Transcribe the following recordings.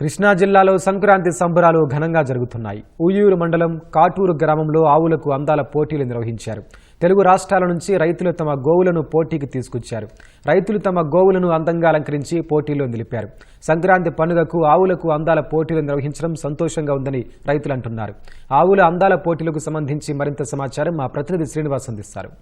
కృష్ణా జిల్లాలో సంక్రాంతి సంబరాలు ఘనంగా జరుగుతున్నాయి. ఉయ్యూరు మండలం కాటూరు గ్రామంలో ఆవులకు అందాల పోటీలు నిర్వహించారు. తెలుగు రాష్ట్రాల నుంచి రైతులు తమ గోవులను పోటీకి తీసుకొచ్చారు. రైతులు తమ గోవులను అందంగా అలంకరించి పోటీలో నిలిపారు. సంక్రాంతి పండుగకు ఆవులకు అందాల పోటీలు నిర్వహించడం సంతోషంగా ఉందని రైతులు అంటున్నారు. ఆవుల అందాల పోటీలకు సంబంధించి మరింత సమాచారం మా ప్రతినిధి శ్రీనివాస్ అందిస్తారు.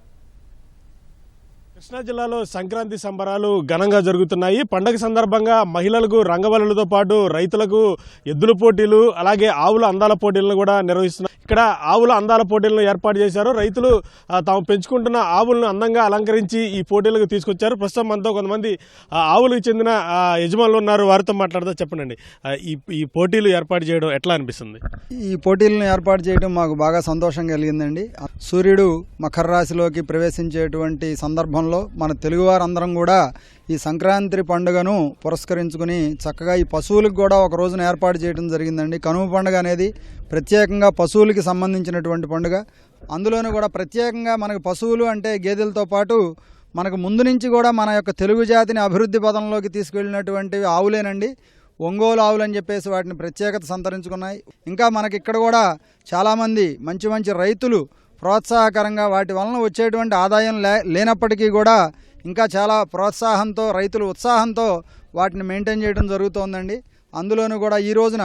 కృష్ణా జిల్లాలో సంక్రాంతి సంబరాలు ఘనంగా జరుగుతున్నాయి. పండగ సందర్భంగా మహిళలకు రంగవల్లులతో పాటు రైతులకు ఎద్దుల పోటీలు అలాగే ఆవుల అందాల పోటీలను కూడా నిర్వహిస్తున్నారు. ఇక్కడ ఆవుల అందాల పోటీలను ఏర్పాటు చేశారు. రైతులు తాము పెంచుకుంటున్న ఆవులను అందంగా అలంకరించి ఈ పోటీలకు తీసుకొచ్చారు. ప్రస్తుతం మనతో కొంతమంది ఆ, ఆవులకు చెందిన ఆ, యజమానులు ఉన్నారు. వారితో మాట్లాడదా. చెప్పండి ఈ ఈ పోటీలు ఏర్పాటు చేయడం ఎట్లా అనిపిస్తుంది? ఈ పోటీలను ఏర్పాటు చేయడం మాకు బాగా సంతోషం కలిగిందండి. సూర్యుడు మకర రాశిలోకి ప్రవేశించేటువంటి సందర్భంలో మన తెలుగువారందరం కూడా ఈ సంక్రాంతి పండుగను పురస్కరించుకుని చక్కగా ఈ పశువులకు కూడా ఒక రోజున ఏర్పాటు చేయడం జరిగిందండి. కనుమ పండుగ అనేది ప్రత్యేకంగా పశువులకి సంబంధించినటువంటి పండుగ. అందులోనూ కూడా ప్రత్యేకంగా మనకు పశువులు అంటే గేదెలతో పాటు మనకు ముందు నుంచి కూడా మన యొక్క తెలుగు జాతిని అభివృద్ధి పదంలోకి తీసుకెళ్ళినటువంటివి ఆవులేనండి. ఒంగోలు ఆవులు అని చెప్పేసి వాటిని ప్రత్యేకత సంతరించుకున్నాయి. ఇంకా మనకి ఇక్కడ కూడా చాలామంది మంచి మంచి రైతులు ప్రోత్సాహకరంగా వాటి వలన వచ్చేటువంటి ఆదాయం లే లేనప్పటికీ కూడా ఇంకా చాలా ప్రోత్సాహంతో రైతులు ఉత్సాహంతో వాటిని మెయింటైన్ చేయడం జరుగుతోందండి. అందులోనూ కూడా ఈ రోజున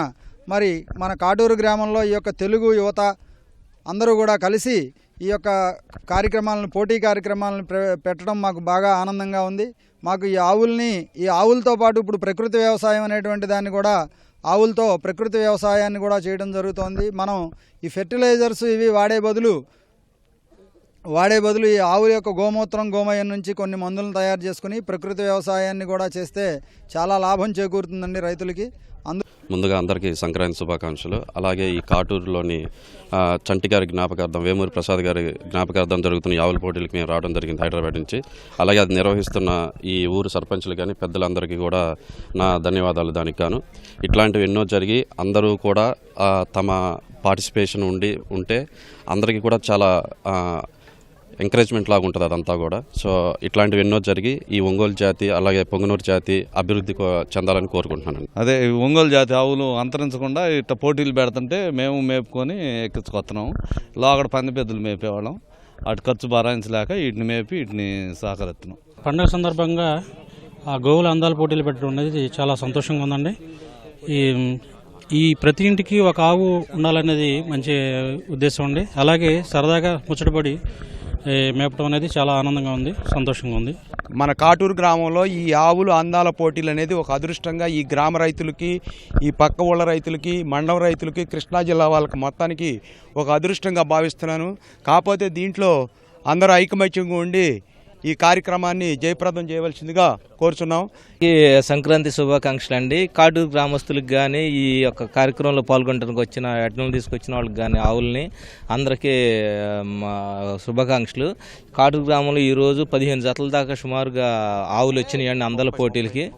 మరి మన కాటూరు గ్రామంలో ఈ యొక్క తెలుగు యువత అందరూ కూడా కలిసి ఈ యొక్క కార్యక్రమాలను పోటీ కార్యక్రమాలను పెట్టడం మాకు బాగా ఆనందంగా ఉంది. మాకు ఈ ఆవుల్ని ఈ ఆవులతో పాటు ఇప్పుడు ప్రకృతి వ్యవసాయం అనేటువంటి దాన్ని కూడా ఆవులతో ప్రకృతి వ్యవసాయాన్ని కూడా చేయడం జరుగుతోంది. మనం ఈ ఫెర్టిలైజర్స్ ఇవి వాడే బదులు వాడే బదులు ఈ ఆవుల యొక్క గోమూత్రం గోమయం నుంచి కొన్ని మందులను తయారు చేసుకుని ప్రకృతి వ్యవసాయాన్ని కూడా చేస్తే చాలా లాభం చేకూరుతుందండి రైతులకి. అందు ముందుగా అందరికీ సంక్రాంతి శుభాకాంక్షలు. అలాగే ఈ కాటూరులోని చంటి గారి జ్ఞాపకార్థం వేమూరి ప్రసాద్ గారి జ్ఞాపకార్థం జరుగుతున్న ఈ ఆవుల పోటీలకు మేము రావడం జరిగింది హైదరాబాద్ నుంచి. అలాగే అది నిర్వహిస్తున్న ఈ ఊరు సర్పంచులు కానీ పెద్దలందరికీ కూడా నా ధన్యవాదాలు దానికి గాను. ఇట్లాంటివి ఎన్నో జరిగి అందరూ కూడా తమ పార్టిసిపేషన్ ఉండి ఉంటే అందరికీ కూడా చాలా ఎంకరేజ్మెంట్ లాగా ఉంటుంది అదంతా కూడా. సో ఇట్లాంటివి ఎన్నో జరిగి ఈ ఒంగోలు జాతి అలాగే పొంగనూరు జాతి అభివృద్ధి చెందాలని కోరుకుంటున్నాను అదే ఈ ఒంగోలు జాతి ఆవులు అంతరించకుండా ఇట్లా పోటీలు పెడుతుంటే మేము మేపుకొని ఎక్కించుకొస్తున్నాం లోగడ పంది పెద్దలు మేపేవాళ్ళం. అటు ఖర్చు భరాయించలేక వీటిని మేపి వీటిని సహకరిస్తున్నాం పండుగ సందర్భంగా ఆ గోవుల అందాల పోటీలు పెట్టడం అనేది చాలా సంతోషంగా ఉందండి. ఈ ఈ ప్రతి ఇంటికి ఒక ఆవు ఉండాలనేది మంచి ఉద్దేశం అండి. అలాగే సరదాగా ముచ్చటపడి మేపడం అనేది చాలా ఆనందంగా ఉంది సంతోషంగా ఉంది. మన కాటూరు గ్రామంలో ఈ ఆవులు అందాల పోటీలు అనేది ఒక అదృష్టంగా ఈ గ్రామ రైతులకి ఈ పక్క ఊళ్ళ రైతులకి మండలం రైతులకి కృష్ణా జిల్లా వాళ్ళకి మొత్తానికి ఒక అదృష్టంగా భావిస్తున్నాను. కాకపోతే దీంట్లో అందరూ ఐకమత్యంగా ఉండి ఈ కార్యక్రమాన్ని జయప్రదం చేయవలసిందిగా కోరుచున్నాం. ఈ సంక్రాంతి శుభాకాంక్షలు అండి. కాటూరు గ్రామస్తులకు కానీ ఈ యొక్క కార్యక్రమంలో పాల్గొనడానికి వచ్చిన ఎడ్లను తీసుకొచ్చిన వాళ్ళకి కానీ ఆవుల్ని అందరికీ మా శుభాకాంక్షలు. కాటూరు గ్రామంలో ఈరోజు పదిహేను జతల దాకా సుమారుగా ఆవులు వచ్చినాయండి అందల పోటీలకి.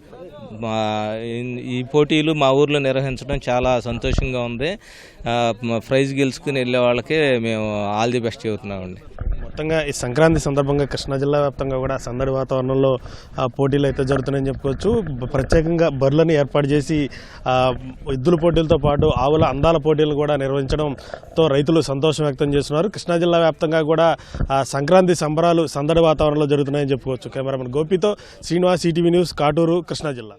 ఈ- పోటీలు మా ఊర్లో నిర్వహించడం చాలా సంతోషంగా ఉంది. ప్రైజ్ గెలుచుకుని వెళ్ళే వాళ్ళకి మేము ఆల్ ది బెస్ట్ చెబుతున్నామండి. మొత్తంగా ఈ సంక్రాంతి సందర్భంగా కృష్ణా జిల్లా వ్యాప్తంగా కూడా సందడి వాతావరణంలో పోటీలు అయితే జరుగుతున్నాయని చెప్పుకోవచ్చు. ప్రత్యేకంగా బర్లను ఏర్పాటు చేసి ఎద్దుల పోటీలతో పాటు ఆవుల అందాల పోటీలు కూడా నిర్వహించడంతో రైతులు సంతోషం వ్యక్తం చేస్తున్నారు. కృష్ణా జిల్లా వ్యాప్తంగా కూడా ఆ, సంక్రాంతి సంబరాలు సందడి వాతావరణంలో జరుగుతున్నాయని చెప్పుకోవచ్చు. కెమెరామెన్ గోపితో శ్రీనివాస్ ఈటీవీ న్యూస్ కాటూరు కృష్ణా జిల్లా.